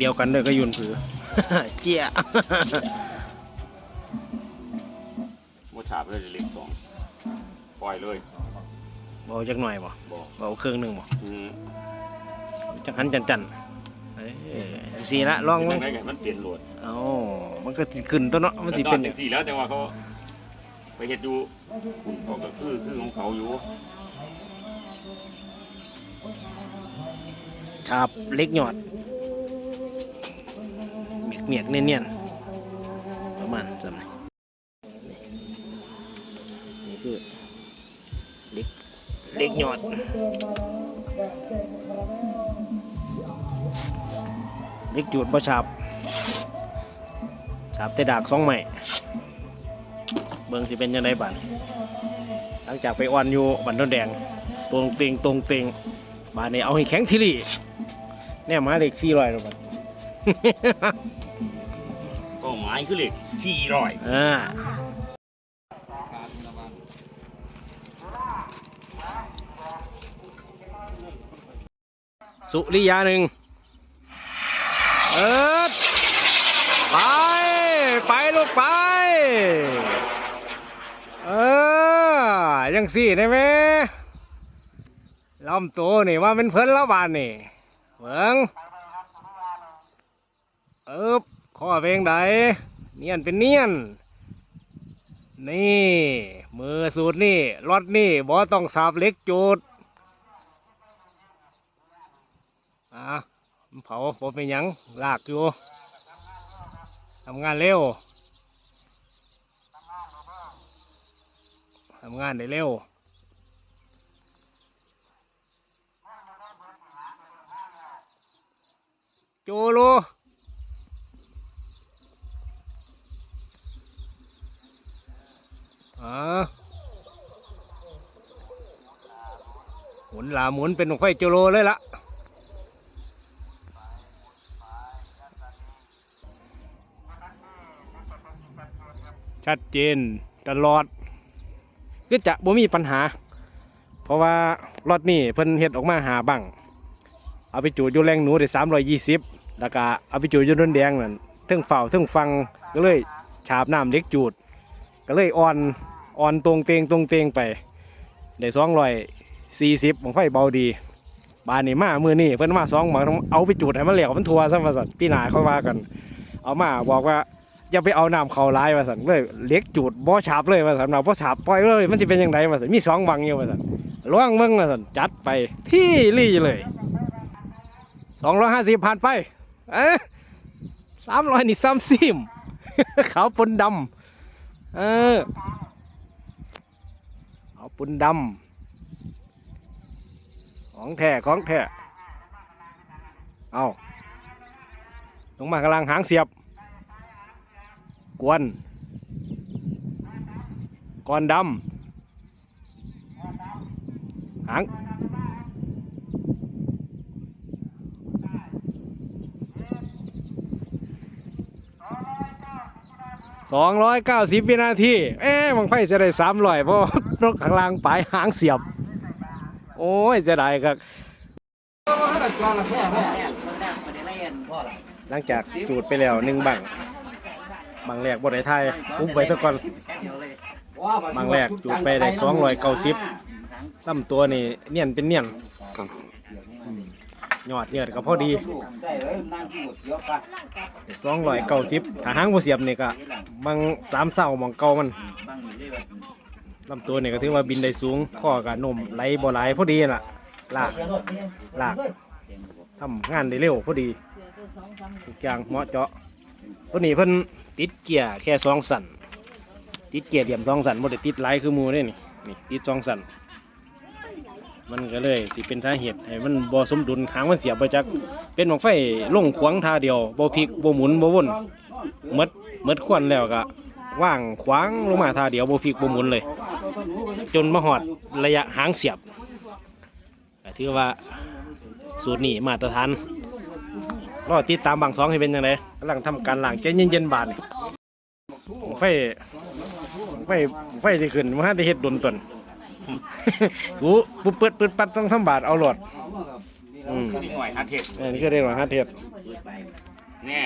เดียวกันเลยก็ยุนผือ เจี๊ยบ่ฉาบเลยเล็กสองปล่อยเลยเบาจักหน่อยบ่บ่เบาเครื่องหนึงบ่อืมจังหันจันจันเอ้ยสีละลองเป็มั้นงไงกันมันเปลี่ยนโหลดเอ้ามันก็สิขึ้นตัวเนาะมันสิก็เป็นจังสี่แล้วแต่ว่าเขาไปเฮ็ดอยู่คุณเขาก็คือคือของเขาอยู่ฉาบเล็กหยอด เมียกเมียกเนียนๆประมาณจำไหนนี่คือเล็กเล็กหยอดเล็กจูดบ่ฉาบฉาบแต่ดากสองใหม่เบิ่งสิเป็นยังไงบ้านหลังจากไปอ่อนอยู่บันโดนแดงตรงเตงตรงเตงบ้านนี้เอาให้แข็งทีรีแน่มาเด็กสี่ร้อยล้วบัดก็ห มายคือเหล็กที่ร้อยอ่าสุริยาหนึ่งเอิดไป ไปลูกไป เออ ยังสี่ได้ไหมลำตัวนี่ว่าเป็นเพิ่นแล้วบานนี่เบิ่งเอิบ ข้อเพลงใดเนียนเป็นเนียน นี่ มือสูตรนี่รถนี่บ่ต้องสาบเล็กจูดอะเผาผมเป็นยังลากอยู่ทำงานเร็วทำงานได้เร็วโจโอ่าหมุนหลาหมุนเป็นไฟโจโลเลยละชัดเจนตลอดก็จะบ่มีปัญหา เพราะว่ารถนี่เพิ่นเฮ็ดออกมาหาบังเอาไปจูดอยู่แรงหนูได้สามร้อยยี่สิบแล้วก็เอาไปจูดอยู่ต้นแดงนั่นทึ่งเฝ้าทึ่งฟังก็เลยฉาบน้ำเล็กจูด ก็เลยอ่อนอ่อนตรงเตงตรงเตงไปได้สองร้อยสี่สิบของไฟเบาดี บานนี่มามือนี่เพิ่นมาสองหมังเอาไปจูดให้มันเหลวมันทัวซะว่าสันพี่นาเขาว่ากัน เอามาบอกว่าอย่าไปเอาน้ำเขาร้ายว่าสันเลยเล็กจูดบ่ฉาบเลยว่าสันเราบ่ฉาบปล่อยเลยมันจะเป็นยังไงว่าสันมีสองบังอยู่ว่าสันล่วงเบิ่งว่าสันจัดไปที่รี่เลยสองร้อยห้าสิบผ่านไปเอ๊ะสามร้อยนี่ซ้ำซิมขาวปนดำ เออขาวปนดำของแท้ของแท้เอาลงมากำลังหางเสียบ กวนก้อนดำหาง สองร้อยเก้าสิบวินาที เอ๊ะมังไฟจะได้สามร้อยเพราะนกข้างล่างปลายหางเสียบ โอ้ยจะได้ครับ หลังจากจูดไปแล้วหนึ่งบัง บังแรกบนไดไทยอุ้มไปซะก่อน บังแรกจูดไปได้สองร้อยเก้าสิบลำตัวนี่เนียนเป็นเนียน ยอดเนียดก็พอดีสองร้อยเก้าสิบถ้าหางบ่เสียบนี่ก็บังสามเสาหมองเก่ามันลำตัวเนี่ยก็ถือว่าบินได้สูงข้อกับนมไหลบ่ไหลพอดีน่ะลากลากทำงานได้เร็วพอดีทุกอย่างเหมาะเจาะตัวนี้เพิ่นติดเกียร์แค่สองสันติดเกียร์เดียมสองสันบ่ได้ติดไหลคือหมูเด้นี่นี่ติดสองสัน มันก็เลยสิเป็นสาเหตุให้มันบ่สมดุลหางมันเสียบไปจักเป็นหมองไฟลงขวางท่าเดียวบ่พลิกบ่หมุนบ่วนหมดหมดควันแล้วก็ว่างขวางลงมาท่าเดียวบ่พลิกบ่หมุนเลย จนมาหอดระยะหางเสียบก็ถือว่าสูตรนี้มาตรฐานรอติดตามบางสองให้เป็นยังไงกำลังทำการล้างใจเย็นๆบานนี่ไฟไฟไฟที่ขึ้นมาได้เฮ็ดดนตน กูปุ๊บเปิดเปิดปัดต้องทำบาทเอาหลอดอืมคือนิดหน่อยฮัทเทศอันนี้ก็เรียกว่าฮาร์ดเทสแน่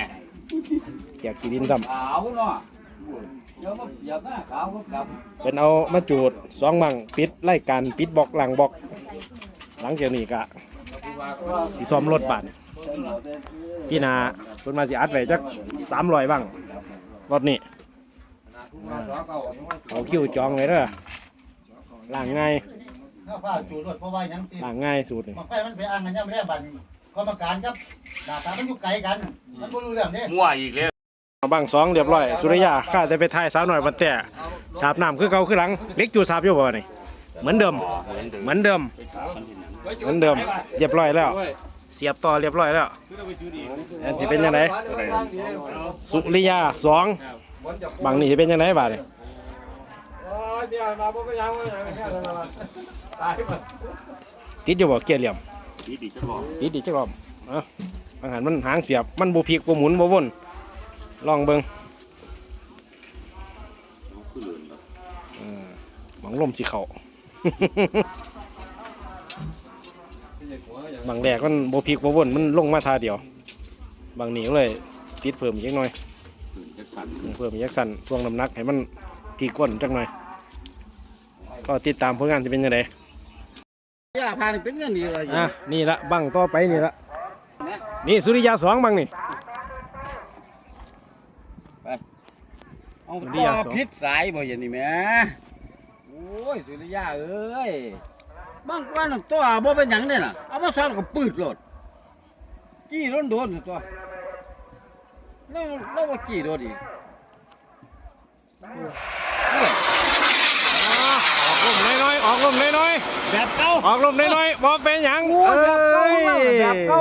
แจกกีดินดำขาวเนาะเดี๋ยวมาเปรียบหน้าขาวก็กลับเป็นเอามาจูดสองมังปิดไล่การปิดบล็อกหลังบล็อก หลังจากนี้ก็สิซ่อมรถบาดนี่พี่นาเพิ่นมาสิอัดไว้จัก300บ้างรถนี้เอาคิวจองไว้เด้อ ล้างง่ายถ้าฟ้าจูดรถเพราะว่าหยังตีล้างง่ายสุดนี่มันไปมันไปอ่างกันยังไม่ได้บันกรรมการครับดาบตามันอยู่ไกลกัน มันบ่รู้เรื่องเด้มั่วอีกแล้วเอาบังสองเรียบร้อย สุริยาข้าจะไปถ่ายสาวหน่อยบันแต่สาบน้ำคือเก่าคือหลังเล็กจูดสาบอยู่บ่นี่เหมือนเดิม เหมือนเดิม เหมือนเดิม เรียบร้อยแล้ว เสียบต่อเรียบร้อยแล้วอันที่เป็นยังไงสุริยาสองบางนี่จะเป็นยังไงบา ดนี่ติดอยู่บ่เกียร์เหลี่ยมดีดีจะบอกติดดีจักรอบเอะอาหารมันหางเสียบมันบ่พลิกบ่หมุนบ่วนลองเบิ่งคือเหลืองแล้วเออหมองลมสิเข้าบางแดกมันบ่พลิกบ่วนมันลงมาทาเดียว บางนี้ก็เลยติดเพิ่มอีกจักหน่อยเหลืองจะสั่นเพิ่มอีกจักสั่นช่วงน้ำหนักให้มันพลิกก้นจักหน่อย ก็ติดตามผลงานจะเป็นยังไงยาพานี่เป็นเงินดีเลยอะนี่ละบังต่อไปนี่ละนี่สุริยาสองบังนี่เอาสุริยาสองพิษสายบ่อย่างนี้แหม่โอ้ยสุริยาเอ้ยบางก้อนน่ะตัวบ่เป็นหยังเนี่ยน่ะเอามาซ่อนกับปืดโลดจี้โดนโดนๆตัวแล้วแล้วว่าจี้โดนอีกออก ลมน้อยๆออกลมน้อยแบบเก่าๆออกลมน้อยๆบ่เป็นหยังโอ้ยแบบเก่าของเราน่ะแบบเก่า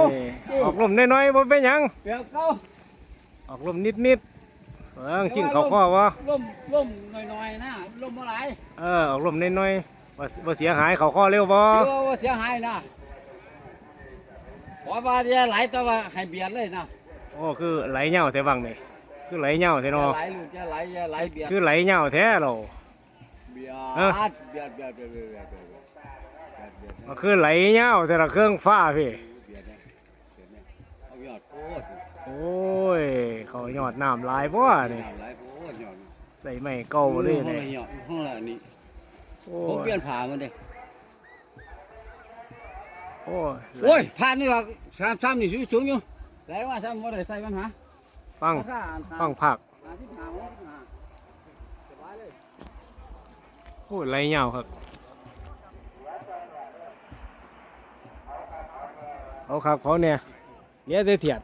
อ้ยออกลมน้อยๆบ่เป็นหยังแบบเก่าออกลมนิดๆเออจิ้งเขาข้อวะล่มล่มหน่อยๆนะล่มบ่หลายเออออกลมน้อยๆบ่บ่เสียหายเขาข้อเร็วบ่เดี๋ยวว่าเสียหายนะขอว่าจะไหลแต่ว่าให้เบียดเลยนะโอ้คือไหลเหย้าแท้บังนี่คือไหลเหย้าแท้จะเนาะไหลลูกจะไหลจะไหลเบียด คือไหลเหย้าแท้เรา มันคือไหลเงาแต่ละเครื่องฟ้าพี่โอ้ย เขาหยอดน้ำลายบ่นี่ใส่ไม่เก่าเลยเนี่ยห้องละนี่ผมเปลี่ยนผ่ามันเลยโอ้ยผ่านนี่หรอกสามสามนี่สูงอยู่ไหลว่าสามบ่ได้ใส่กันฮะฟัง ฟังผัก อ้ยไหลเหย้าครับ เอาครับเขาเนี่ยเลี้ยแต่เถียด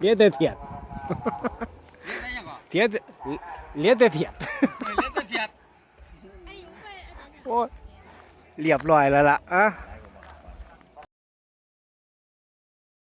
เลี้ยแต่เถียดได้ยังก่อนเถียดเลี้ยแต่เถียดเล่นตะเกียบโอ้ยเรียบร้อยแล้วล่ะอะ